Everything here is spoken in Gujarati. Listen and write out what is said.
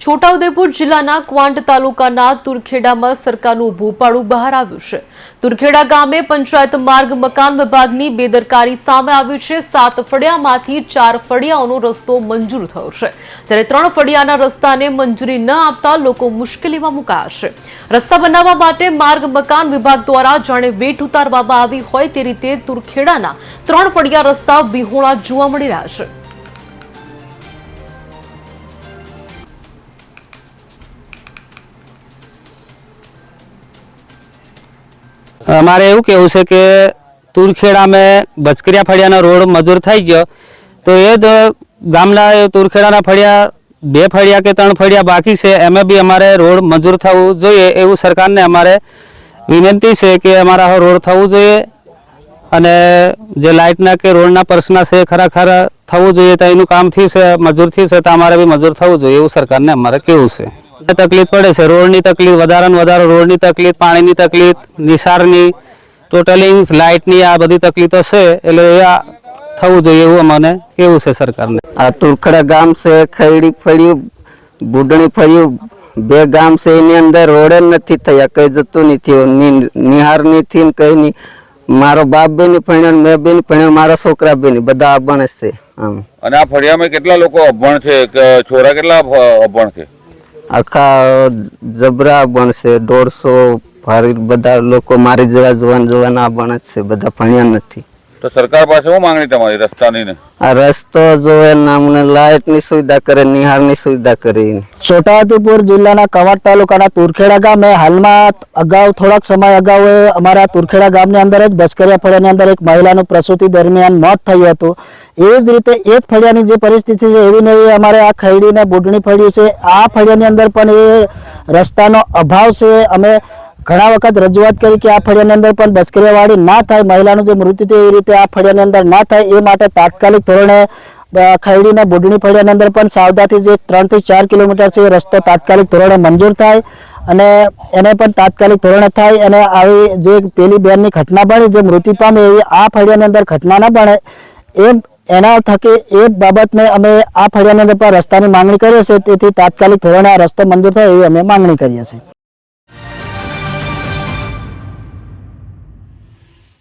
છોટાઉદેપુર જિલ્લાના ક્વાંટ તાલુકાના તુરખેડામાં સરકારનું ભોપાળું બહાર આવ્યું છે. તુરખેડા ગામે પંચાયત માર્ગ મકાન વિભાગની બેદરકારી સામે આવી છે. સાત ફળિયામાંથી ચાર ફળિયાઓનો રસ્તો મંજૂર થયો છે. જ્યારે ત્રણ ફળિયાના રસ્તાને મંજૂરી ન આપતા લોકો મુશ્કેલીમાં મુકાયા છે. રસ્તા બનાવવા માટે માર્ગ મકાન વિભાગ દ્વારા જાણે વેઠ ઉતારવામાં આવી હોય તે રીતે તુરખેડાના ત્રણ ફળિયા રસ્તા વિહોણા જોવા મળી રહ્યા છે. અમારે એવું કેવું છે કે તુરખેડા મેં બચકરિયા ફળિયાનો રોડ મજૂર થઈ ગયો, તો એ જ ગામના તુરખેડાના ફળિયા, બે ફળિયા કે ત્રણ ફળિયા બાકી છે, એમાં બી અમારે રોડ મંજૂર થવું જોઈએ એવું સરકારને અમારે વિનંતી છે કે અમારા રોડ થવું જોઈએ અને જે લાઇટના કે રોડના પર્સના છે ખરેખર થવું જોઈએ, તો એનું કામ થયું છે, મજૂર થયું છે, તો અમારે બી મજૂર થવું જોઈએ એવું સરકારને અમારે કેવું છે. તકલીફ પડે છે. રોડની તકલીફ વધારે ને વધારે રોડની તકલીફ પાણીની તકલીફ નિસારની ટોટલિંગ લાઇટની આ બધી તકલીફો છે. એટલે એ આ થવું જોઈએ એવું અમને કેવું છે સરકારને. આ તુરખડા ગામ છે ખૈડી ફળ્યું બુડણી ફળ્યું બે ગામ છે એની અંદર રોડ નથી થયા કઈ જતું નથી ની- નિહાર નથી કઈ નહીં. મારો બાપ બે ની ભણ્યો મેં બે ની ભણ્યો મારા છોકરા બે ની બધા અભણ છે આમ. અને આ ફળિયામાં કેટલા લોકો અભણ છે કે છોરા કેટલા અભણ છે? આખા જબરા બનશે દોઢસો ભારી બધા લોકો મારી જેવા જોવાન જોવાના બને છે, બધા ભણ્યા નથી. તો સરકાર પાસે શું માંગણી તમારી રસ્તાની ને? આ રસ્તો જોવે નામને અમને લાઇટની સુવિધા કરે નિહારની સુવિધા કરી છોટાઉદેપુર જિલ્લાના કવાટ તાલુકાના તુરખેડા ગામે હાલમાં અગાઉ થોડાક સમય અગાઉ અમારા તુરખેડા ગામની અંદર જ બસકરિયા ફળિયાની અંદર એક મહિલાનું પ્રસૂતિ દરમિયાન મોત થયું હતું. એવી જ રીતે એ જ ફળિયાની જે પરિસ્થિતિ છે એવી ને એવી અમારે આ ખૈડીને બુડણી ફળ્યું છે. આ ફળિયાની અંદર પણ એ રસ્તાનો અભાવ છે. અમે ઘણા વખત રજૂઆત કરી કે આ ફળિયાની અંદર પણ બસકરિયાવાળી ના થાય, મહિલાનું જે મૃત્યુ થયું એવી રીતે આ ફળિયાની અંદર ના થાય, એ માટે તાત્કાલિક ધોરણે ખરડીના બુડણી ફળિયાની અંદર પણ સાવધાથી જે ત્રણથી ચાર કિલોમીટર છે એ રસ્તો તાત્કાલિક ધોરણે મંજૂર થાય અને એને પણ તાત્કાલિક ધોરણે થાય અને આવી જે પેલી બેનની ઘટના બની, જે મૃત્યુ પામે એવી આ ફળિયાની અંદર ઘટના ના બને, એમ એના થકી એ બાબતને અમે આ ફળિયાની અંદર પણ રસ્તાની માંગણી કરીએ છીએ, તેથી તાત્કાલિક ધોરણે આ રસ્તો મંજૂર થાય એવી અમે માંગણી કરીએ છીએ.